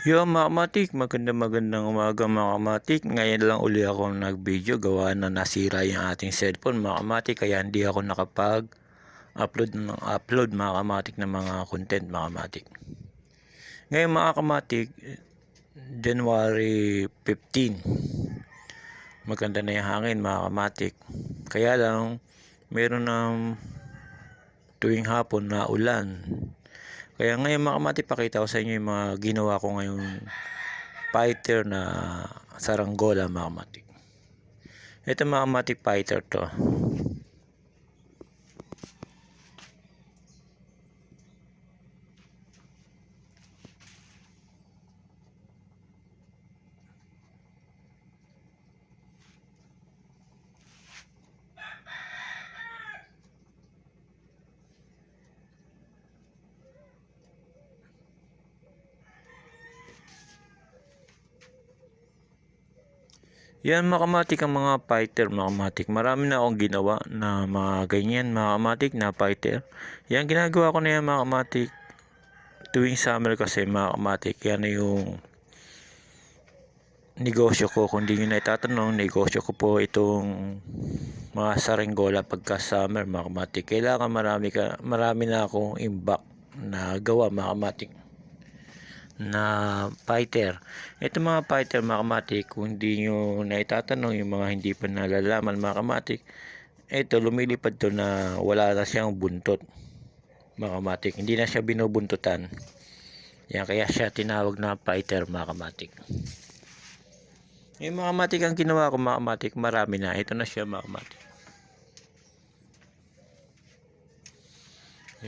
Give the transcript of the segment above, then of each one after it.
Yo mga kamatik, maganda magandang umaga mga kamatik. Ngayon lang uli ako nag-video gawa na nasira yung ating cellphone mga kamatik kaya hindi ako nakapag upload ng upload mga kamatik ng mga content mga kamatik. Ngayon mga kamatik, January 15. Maganda na yung hangin mga kamatik. Kaya lang meron ng tuwing hapon na ulan. Kaya ngayon mga kamati, pakita ko sa inyo yung mga ginawa ko ngayong fighter na saranggola mga kamati. Ito mga kamati fighter to. Yan mga kamatik ang mga fighter mga kamatik. Marami na akong ginawa na mga ganyan mga kamatik na fighter. Yan ginagawa ko na yan mga kamatik. Tuwing summer kasi mga kamatik. Yan na yung negosyo ko. Kung di nyo na itatanong, negosyo ko po itong mga saranggola pagka summer mga kamatik. Kailangan marami, ka, marami na akong imbak na gawa mga kamatik na fighter. Ito mga fighter mga kamatik, kung hindi nyo naitatanong yung mga hindi pa nalalaman mga kamatik, ito lumilipad to na wala na siyang buntot mga kamatik. Hindi na siya binubuntutan. Yan, kaya siya tinawag na fighter mga kamatik. Yung mga kamatik ang ginawa ko mga kamatik, marami na. Ito na siya mga kamatik.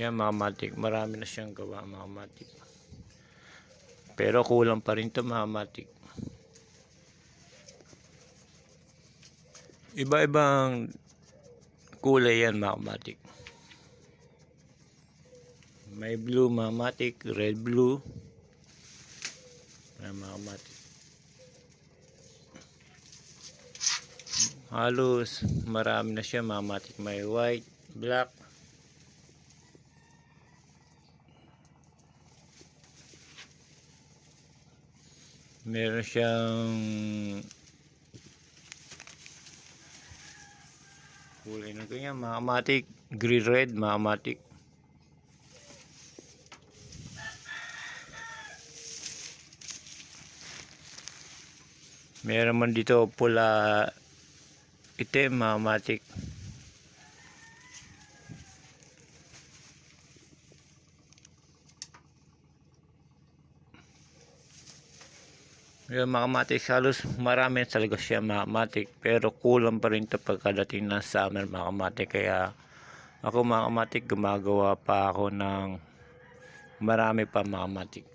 Yan mga kamatik, marami na siyang gawa mga kamatik. Pero kulang pa rin to mga matik. Iba-ibang kulay yan mga matik. May blue mga matik, red blue. Ayan, mga matik. Halos marami na siya mga matik. May white, black, meron siyang kulay ng ganyan mga matik green red mga matik meron man dito pula itim mga Yung mga matik halos marami talaga siya mga matik pero kulang pa rin ito pagkadating ng summer mga matik. Kaya ako mga matik gumagawa pa ako ng marami pa mga matik.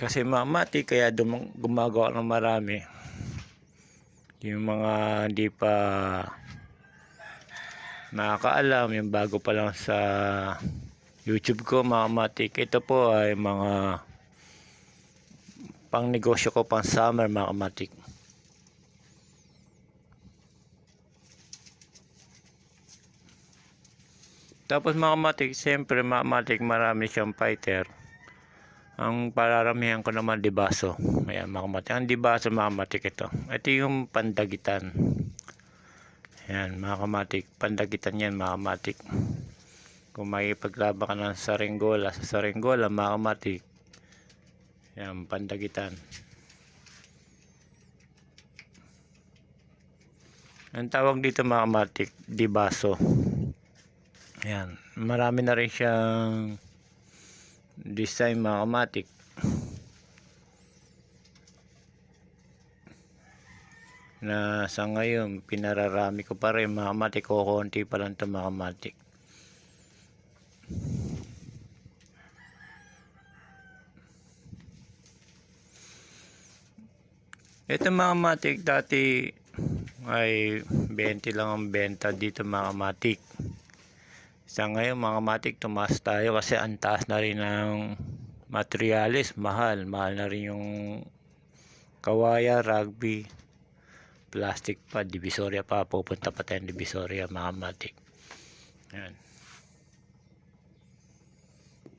Kasi mga matik kaya gumagawa ng marami yung mga hindi pa nakakaalam yung bago pa lang sa YouTube ko mga ito po ay mga pang negosyo ko pang summer mga tapos mga matik siyempre mga marami siyang fighter ang pararamihan ko naman dibaso ayan mga matik ang dibaso mga matik ito. Ito yung pandagitan. Ayan mga kamatik pandagitan yan mga kamatik kung may paglaban ka ng saringgola sa saringgola mga kamatik ayan pandagitan. Ang tawag dito mga kamatik dibaso ayan marami na rin siyang design mga kamatik na sa ngayon pinararami ko pa rin mga kamatik o konti pa lang ito mga kamatik ito mga kamatik dati ay 20 lang ang benta dito mga kamatik sa ngayon mga matik tumaas tayo kasi ang taas na rin ng materialis mahal mahal na rin yung kawaya rugby plastic pa, divisoria pa, pupunta pa tayong divisoria mga kamatik. Yan.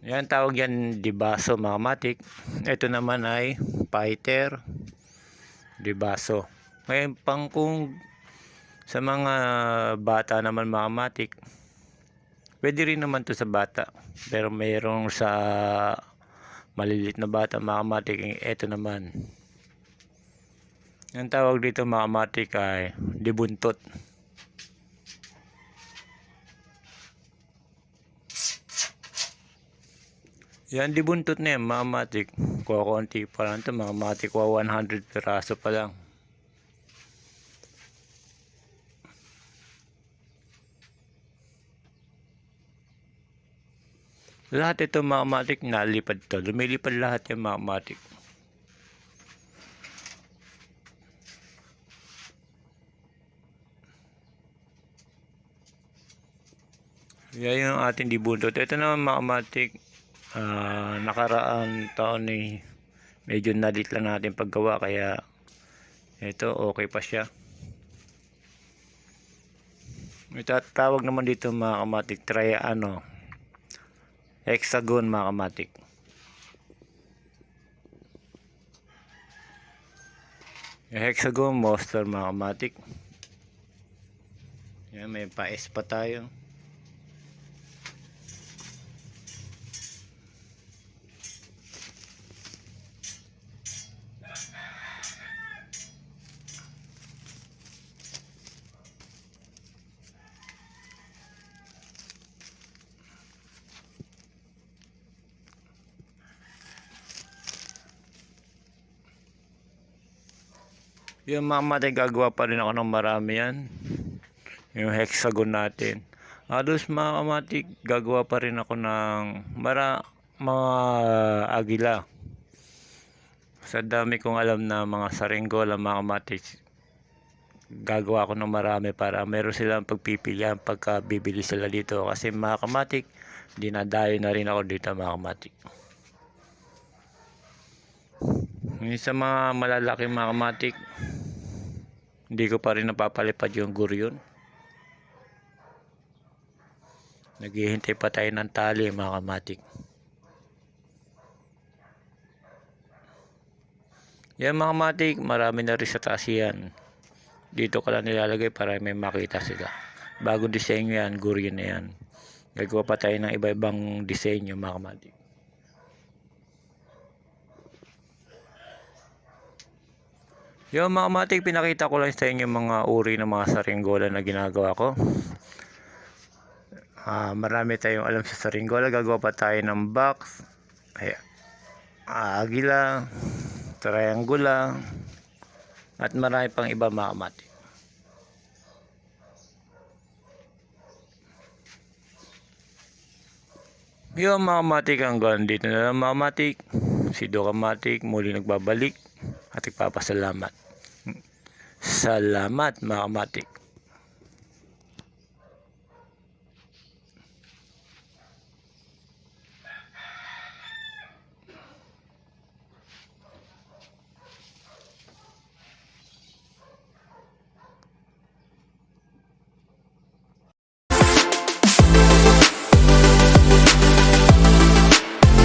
Yan tawag yan dibaso mga kamatik. Ito naman ay fighter dibaso. Ngayon pang kung sa mga bata naman mga kamatik, pwede rin naman to sa bata. Pero mayroong sa malilit na bata mga kamatik, ito naman. Ang tawag dito mga kamatik ay dibuntot. Yan dibuntot na yan mga. Kukunti pa lang ito mga kamatik. 100 piraso pa lang. Lahat ito mga nalipad to. Lumilipad lahat yung mga kamatik. Yan yung ating dibuntot. Ito naman mga kamatik. ah, nakaraan taon ni medyo nalit lang natin paggawa kaya ito okay pa siya. Ito at tawag naman dito mga kamatik try ano hexagon mga kamatik. Hexagon monster mga kamatik. Yan may pa-S pa tayo. Yung mga matay gagawa pa rin ako ng marami yan. Yung hexagon natin. Halos mga kamatik, gagawa pa rin ako ng mara, mga agila. Sa dami kong alam na mga saringgola, mga kamatik, gagawa ako ng marami para meron silang pagpipilian pagka bibili sila dito. Kasi mga kamatik, dinadayo na rin ako dito mga kamatik. Yung sa mga malalaking mga kamatik, hindi ko pa rin napapalipad yung guryon. Naghihintay pa tayo ng tali mga kamatik. Yan mga kamatik, marami na rin sa taas yan. Dito ka lang nilalagay para may makita sila. Bagong disenyo yan, guryon na yan. Gagawa pa tayo ng iba-ibang disenyo mga kamatik. Yung mga matik, pinakita ko lang sa inyo mga uri ng mga saringgola na ginagawa ko. Ah, marami tayong alam sa saringgola. Gagawa pa tayo ng box, ay, ah, agila, triangula, at marami pang iba mga matik. Yung mga matik hanggang dito na lang mga matik. Si Doka Matik muli nagbabalik at nagpapasalamat. Salamat mga matik.